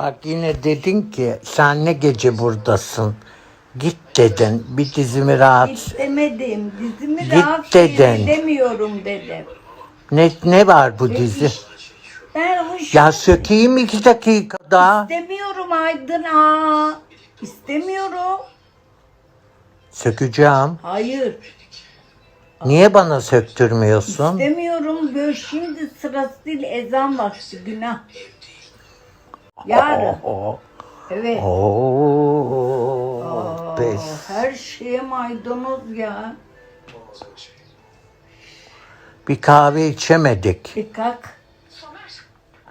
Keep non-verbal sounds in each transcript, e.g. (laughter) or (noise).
Bak yine dedin ki sen ne gece buradasın? Git dedin. Bir dizimi rahat. İstemedim. Dizimi Git rahat dedin. edemiyorum dedim. Ne, ne var bu dizi? Ben hoş Ya sökeyim iki dakikada. istemiyorum Aydın ha. İstemiyorum. Sökeceğim. Hayır. Niye bana söktürmüyorsun? İstemiyorum. Böyle şimdi sırası değil ezan vakti günah. Yarın. Oo. Evet. Oo. Aa, Pes. her şeye maydanoz ya. Bir kahve içemedik. Bir kalk.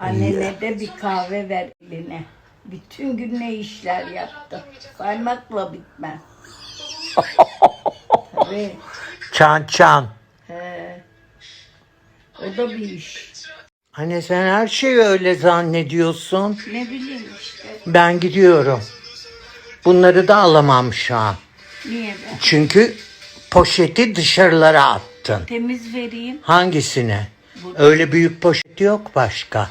Annene de bir kahve ver eline. Bütün gün ne işler yaptı. Saymakla bitmez. (laughs) Tabii. Çan çan. He. O da bir iş. Hani sen her şeyi öyle zannediyorsun. Ne bileyim işte. Ben gidiyorum. Bunları da alamam şu an. Niye be? Çünkü poşeti dışarılara attın. Temiz vereyim. Hangisine? Öyle büyük poşet yok başka.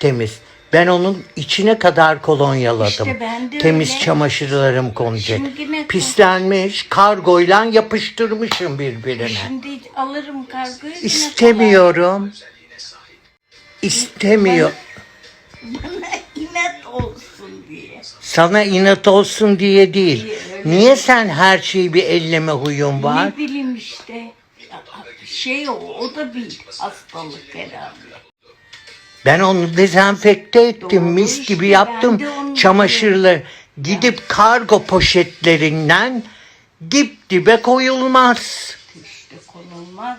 Temiz. Ben onun içine kadar kolonyaladım. İşte ben de Temiz öyle. çamaşırlarım konacak. Pislenmiş, kargoyla yapıştırmışım birbirine. Şimdi alırım kargoyu. yine İstemiyorum. İstemiyor. Bana inat olsun diye. Sana inat olsun diye değil. Diye, öyle. Niye sen her şeyi bir elleme huyun var? Ne bileyim işte. Şey o, o da bir hastalık herhalde. Ben onu dezenfekte ettim, Doğru mis işte, gibi yaptım. Çamaşırları gidip kargo poşetlerinden dip dibe koyulmaz. İşte konulmaz.